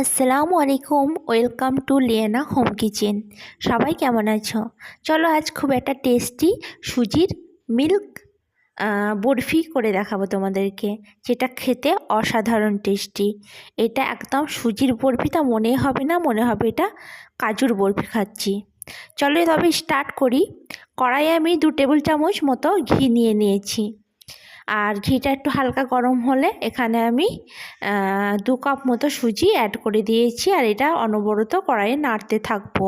আসসালামু আলাইকুম, welcome to Liena home kitchen. সবাই কেমন আছো? চলো আজ খুব একটা টেস্টি সুজির মিল্ক বরফি করে দেখাবো তোমাদেরকে, যেটা খেতে অসাধারণ টেস্টি। এটা একদম সুজির বরফি তা মনে হবে না, মনে হবে এটা কাজুর বরফি খাচ্ছি। চলো তবে স্টার্ট করি। কড়াইয়ে আমি দু টেবিল চামচ মতো ঘি নিয়ে নিয়েছি। আর ঘিটা একটু হালকা গরম হলে এখানে আমি দু কাপ মতো সুজি অ্যাড করে দিয়েছি আর এটা অনবরত কড়াইয়ে নাড়তে থাকব।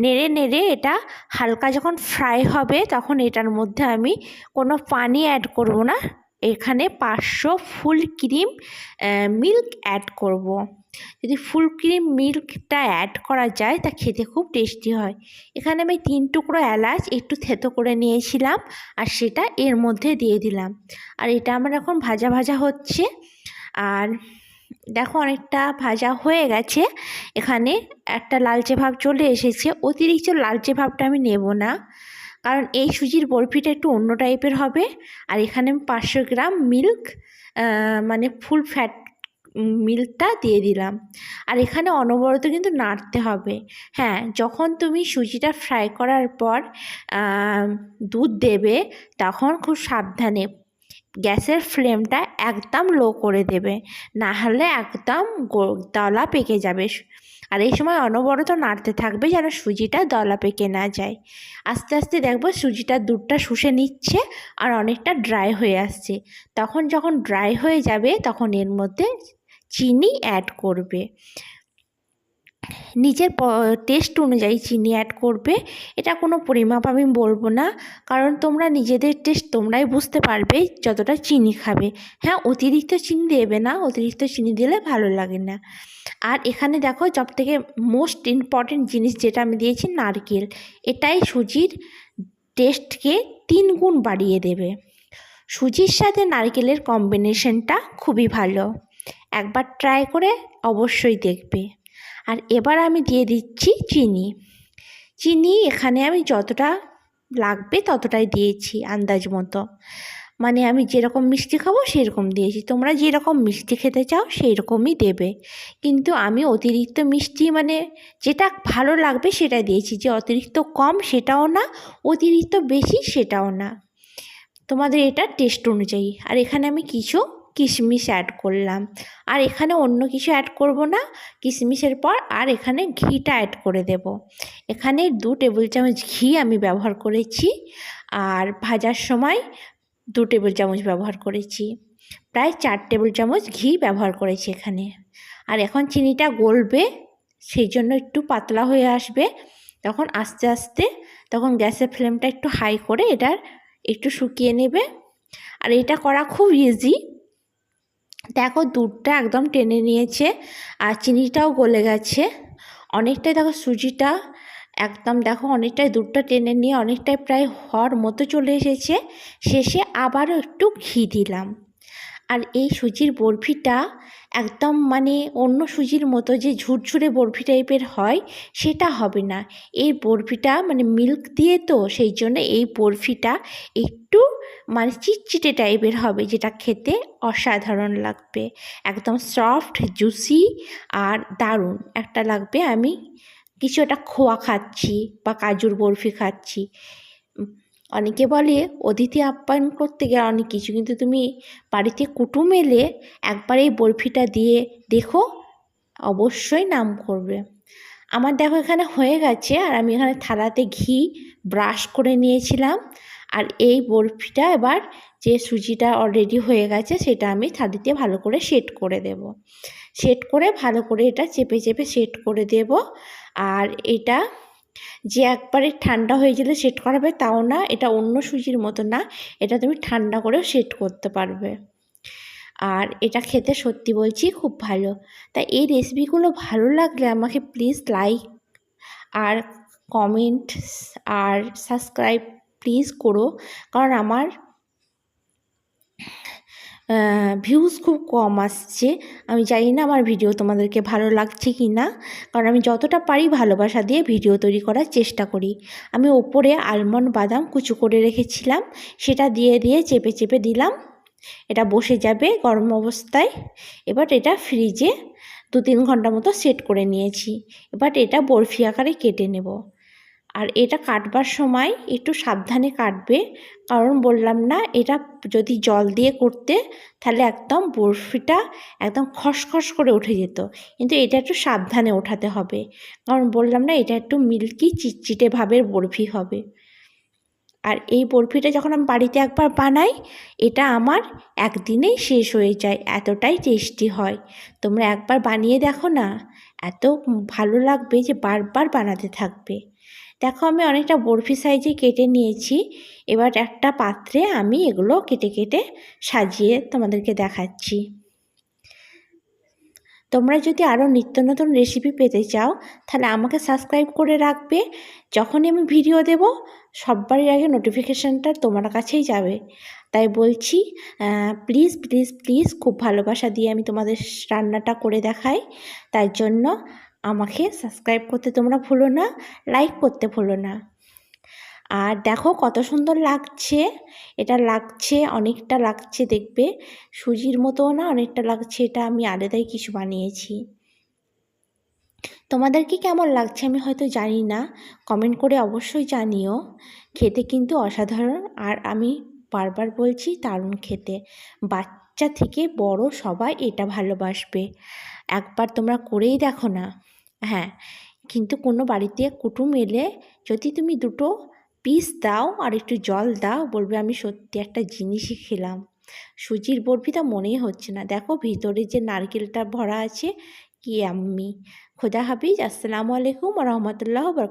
নেড়ে নেড়ে এটা হালকা যখন ফ্রাই হবে তখন এটার মধ্যে আমি কোনো পানি অ্যাড করব না। এখানে পাঁচশো ফুল ক্রিম মিল্ক অ্যাড করব। যদি ফুল ক্রিম, মিল্কটা অ্যাড করা যায়, তা খেতে খুব টেস্টি হয়। এখানে আমি তিন টুকরো এলাচ একটু থেতো করে নিয়েছিলাম, আর সেটা এর মধ্যে দিয়ে দিলাম। আর এটা আমার এখন ভাজা ভাজা হচ্ছে। আর দেখো অনেকটা ভাজা হয়ে গেছে। এখানে একটা লালচে ভাব চলে এসেছে। অতিরিক্ত লালচে ভাবটা আমি নেব না। কারণ এই সুজির বরফিটা একটু অন্য টাইপের হবে। আর এখানে পাঁচশো গ্রাম মিল্ক মানে ফুল ফ্যাট মিল্কটা দিয়ে দিলাম। আর এখানে অনবরত কিন্তু নাড়তে হবে। হ্যাঁ যখন তুমি সুজিটা ফ্রাই করার পর দুধ দেবে, তখন খুব সাবধানে গ্যাসের ফ্লেমটা একদম লো করে দেবে। না হলে একদম দলা পেকে যাবে। আর এই সময় অনবরত নাড়তে থাকবে যেন সুজিটা দলা পেকে না যায়। আস্তে আস্তে দেখব সুজিটা দুধটা শুষে নিচ্ছে আর অনেকটা ড্রাই হয়ে আসছে। তখন যখন ড্রাই হয়ে যাবে তখন এর মধ্যে চিনি অ্যাড করবে। নিজের টেস্ট অনুযায়ী চিনি অ্যাড করবে। এটা কোনো পরিমাপ আমি বলব না। কারণ তোমরা নিজেদের টেস্ট তোমরাই বুঝতে পারবে যতটা চিনি খাবে। হ্যাঁ অতিরিক্ত চিনি দেবে না, অতিরিক্ত চিনি দিলে ভালো লাগে না। আর এখানে দেখো সব থেকে মোস্ট ইম্পর্টেন্ট জিনিস যেটা আমি দিয়েছি নারকেল। এটাই সুজির টেস্টকে তিন গুণ বাড়িয়ে দেবে। সুজির সাথে নারকেলের কম্বিনেশনটা খুবই ভালো। একবার ট্রাই করে অবশ্যই দেখবে। আর এবার আমি দিয়ে দিচ্ছি চিনি। চিনি এখানে আমি যতটা লাগবে ততটাই দিয়েছি আন্দাজ মতো। মানে আমি যেরকম মিষ্টি খাব সেরকম দিয়েছি। তোমরা যেরকম মিষ্টি খেতে চাও সেই রকমই দেবে। কিন্তু আমি অতিরিক্ত মিষ্টি মানে যেটা ভালো লাগবে সেটা দিয়েছি। যে অতিরিক্ত কম সেটাও না, অতিরিক্ত বেশি সেটাও না। তোমাদের এটা টেস্ট অনুযায়ী। আর এখানে আমি কিছু কিশমিশ অ্যাড করলাম। আর এখানে অন্য কিছু অ্যাড করব না, কিশমিশের পর আর এখানে ঘিটা অ্যাড করে দেব। এখানে দু টেবিল চামচ ঘি আমি ব্যবহার করেছি, আর ভাজার সময় দু টেবিল চামচ ব্যবহার করেছি। প্রায় চার টেবিল চামচ ঘি ব্যবহার করেছি এখানে। আর এখন চিনিটা গলবে, সেই জন্য একটু পাতলা হয়ে আসবে। তখন আস্তে আস্তে, তখন গ্যাসের ফ্লেমটা একটু হাই করে এটার একটু শুকিয়ে নেবে। আর এটা করা খুব ইজি দেখো দুধটা একদম টেনে নিয়েছে আর চিনিটাও গলে গেছে। অনেকটাই দেখো সুজিটা একদম দেখো অনেকটাই দুধটা টেনে নিয়ে অনেকটাই প্রায় হওয়ার মতো চলে এসেছে। শেষে আবারও একটু ঘি দিলাম। আর এই সুজির বরফিটা একদম মানে অন্য সুজির মতো যে ঝুরঝুরে বরফি টাইপের হয়, সেটা হবে না। এই বরফিটা মানে মিল্ক দিয়ে তো, সেই জন্য এই বরফিটা একটু মানে চিটচিটে টাইপের হবে, যেটা খেতে অসাধারণ লাগবে। একদম সফট, জুসি আর দারুণ। একটা লাগবে, আমি কিছু একটা খোয়া খাচ্ছি বা কাজুর বরফি খাচ্ছি। অনেকে বলে অতিথি আপ্যায়ন করতে গেলে অনেক কিছু, কিন্তু তুমি বাড়িতে কুটুম এলে একবার এই বরফিটা দিয়ে দেখো, অবশ্যই নাম করবে। আমার দেখো এখানে হয়ে গেছে, আর আমি এখানে থালাতে ঘি ব্রাশ করে নিয়েছিলাম, আর এই বরফিটা এবার যে সুজিটা অলরেডি হয়ে গেছে, সেটা আমি থালিতে ভালো করে সেট করে দেব। সেট করে ভালো করে এটা চেপে চেপে সেট করে দেব, আর এটা যে একবারে ঠান্ডা হয়ে গেলে সেট করাবে তাও না, এটা অন্য সুজির মতো না, এটা তুমি ঠান্ডা করেও সেট করতে পারবে। আর এটা খেতে সত্যি বলছি খুব ভালো। তাই এই রেসিপিগুলো ভালো লাগলে আমাকে প্লিজ লাইক আর কমেন্ট আর সাবস্ক্রাইব প্লিজ করো। কারণ আমার ভিউজ খুব কম আসছে। আমি জানি না আমার ভিডিও তোমাদেরকে ভালো লাগছে কি না কারণ আমি যতটা পারি ভালোবাসা দিয়ে ভিডিও তৈরি করার চেষ্টা করি। আমি ওপরে আলমন্ড বাদাম কুচু করে রেখেছিলাম। সেটা দিয়ে দিয়ে চেপে চেপে দিলাম। এটা বসে যাবে গরম অবস্থায়। এবার এটা ফ্রিজে দু তিন ঘণ্টা মতো সেট করে নিয়েছি। এবার এটা বরফি আকারে কেটে নেব। আর এটা কাটবার সময় একটু সাবধানে কাটবে। কারণ বললাম না, এটা যদি জল দিয়ে করতে, তাহলে একদম বরফিটা একদম খসখস করে উঠে যেত। কিন্তু এটা একটু সাবধানে ওঠাতে হবে। কারণ বললাম না, এটা একটু মিল্কি চিটচিটে ভাবের বরফি হবে। আর এই বরফিটা যখন আমি বাড়িতে একবার বানাই, এটা আমার একদিনেই শেষ হয়ে যায়, এতটাই টেস্টি হয়। তোমরা একবার বানিয়ে দেখো না, এত ভালো লাগবে যে বারবার বানাতে থাকবে। দেখো আমি অনেকটা বরফি সাইজে কেটে নিয়েছি। এবার একটা পাত্রে আমি এগুলো কেটে কেটে সাজিয়ে তোমাদেরকে দেখাচ্ছি। তোমরা যদি আরও নিত্য নতুন রেসিপি পেতে চাও, তাহলে আমাকে সাবস্ক্রাইব করে রাখবে। যখনই আমি ভিডিও দেব, সববারই আগে নোটিফিকেশানটা তোমার কাছেই যাবে। তাই বলছি প্লিজ প্লিজ প্লিজ খুব ভালোবাসা দিয়ে আমি তোমাদের রান্নাটা করে দেখাই। তাই জন্য আমাকে সাবস্ক্রাইব করতে তোমরা ভুলো না লাইক করতে ভুলো না। আর দেখো কত সুন্দর লাগছে, এটা লাগছে, অনেকটা লাগছে দেখবে। সুজির মতো না, অনেকটা লাগছে, এটা আমি আলাদাই কিছু বানিয়েছি। তোমাদের কি কেমন লাগছে আমি হয়তো জানি না কমেন্ট করে অবশ্যই জানিও। খেতে কিন্তু অসাধারণ, আর আমি বারবার বলছি দারুণ খেতে। বাচ্চা থেকে বড় সবাই এটা ভালোবাসবে। একবার তোমরা করেই দেখো না। হ্যাঁ কিন্তু কোনো বাড়িতে কুটুম এলে যদি তুমি দুটো পিস দাও আর একটু জল দাও, বলবে আমি সত্যি একটা জিনিসই খেলাম। সুজির বরফিটা মনেই হচ্ছে না। দেখো ভিতরে যে নারকেলটা ভরা আছে, কি আমি। খোদা হাফিজ, আসসালামু আলাইকুম রহমতুল্লাহ বরক